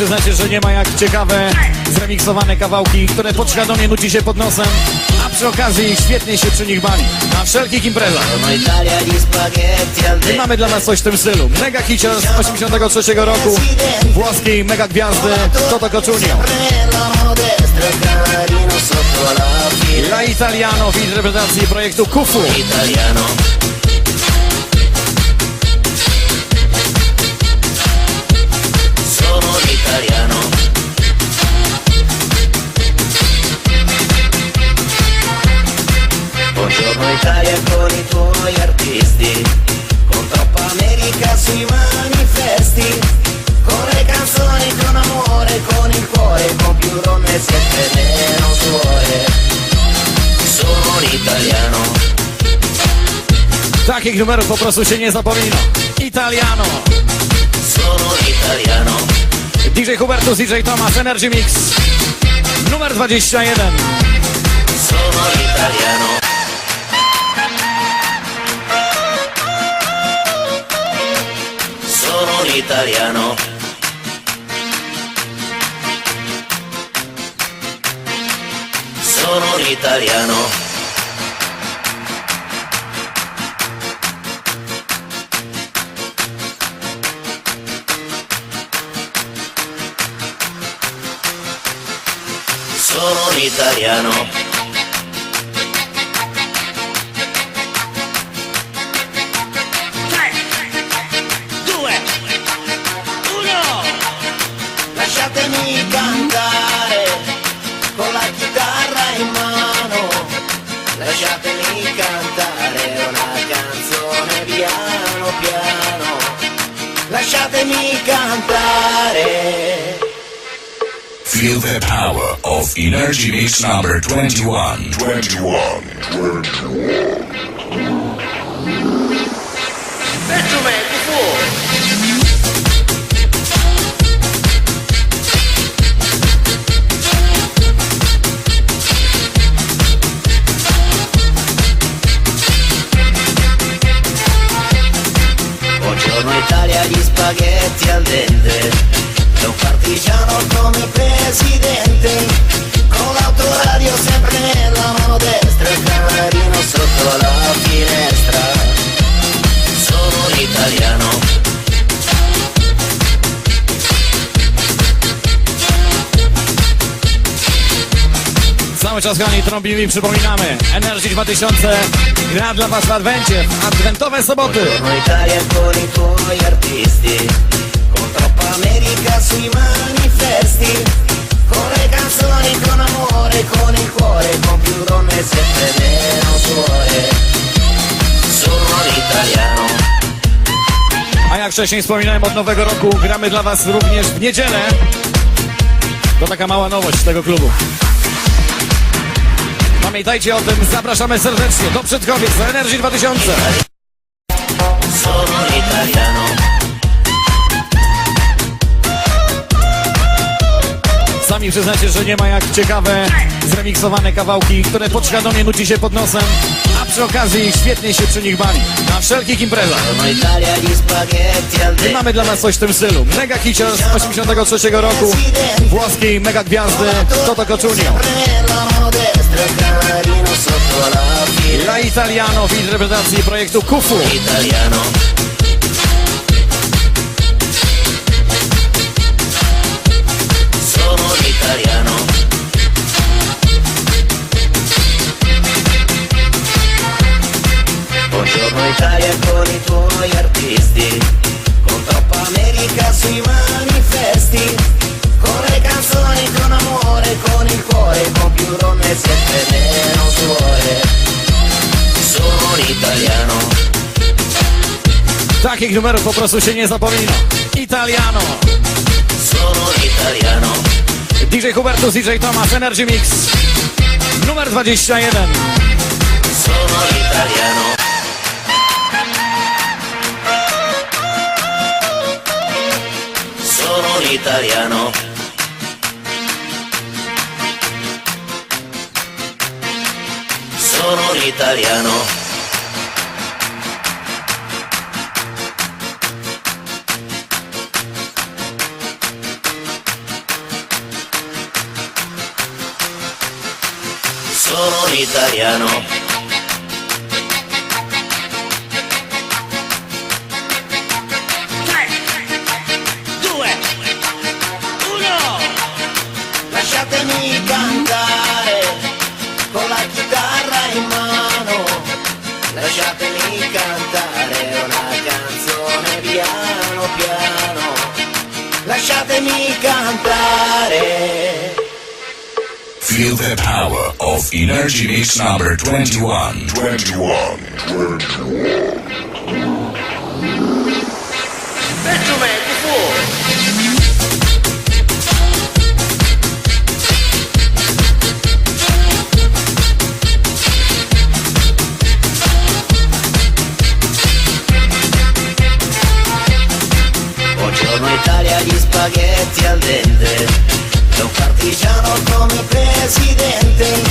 przyznacie, że nie ma jak ciekawe, zremiksowane kawałki, które podświadomie nuci się pod nosem, a przy okazji świetnie się przy nich bawi. Na wszelkich imprezach. I mamy dla nas coś w tym stylu. Mega hicior z 83 roku, włoskiej mega gwiazdy Toto Cocciunio. la mano destra il canarino sotto artisti Con troppa America sui manifesti Con le canzoni, con amore, con il cuore Con più donne sempre meno suore Sono l'italiano Takich numerów po prostu się nie zapomina. Italiano. Sono l'italiano DJ Hubertus, DJ Thomas, Energy Mix. Numer 21. Sono italiano. Sono un italiano. Sono un italiano. cantare. Feel the power of Energy Mix number 21. 21. 21. 21. Italia, gli spaghetti al dente. Un partigiano come presidente. Con l'autoradio sempre nella mano destra. Cały czas grani trąbimy i przypominamy. Energy 2000 gra dla Was w Adwencie. w Adwentowe soboty. A jak wcześniej wspominałem, od nowego roku gramy dla Was również w niedzielę. To taka mała nowość z tego klubu. Pamiętajcie o tym, zapraszamy serdecznie do Przedkowiec, do Energy 2000. Sono l'italiano. Sami przyznacie, że nie ma jak ciekawe, zremiksowane kawałki, które podświadomie nuci się pod nosem, a przy okazji świetnie się przy nich bawi. Na wszelkich imprezach. I mamy dla nas coś w tym stylu. Mega hicior z 83 roku, włoskiej mega gwiazdy Toto Cocciunio. La Italiano w interpretacji projektu Kufu. Italiano. Sono l'italiano. Buongiorno Italia con i tuoi artisti. Takich numerów po prostu się nie zapomina. Italiano. Sono l'italiano. DJ Hubertus, DJ Thomas, Energy Mix. Numer 21. Sono l'italiano. Sono l'italiano. Sono italiano Due Uno. Lasciatemi cantare con la chitarra in mano. Lasciatemi cantare una canzone piano piano. Lasciatemi cantare Feel the power of Energy Mix number 21. 21. Benjamin, before. Buongiorno Italia, gli spaghetti al dente È un partigiano come presidente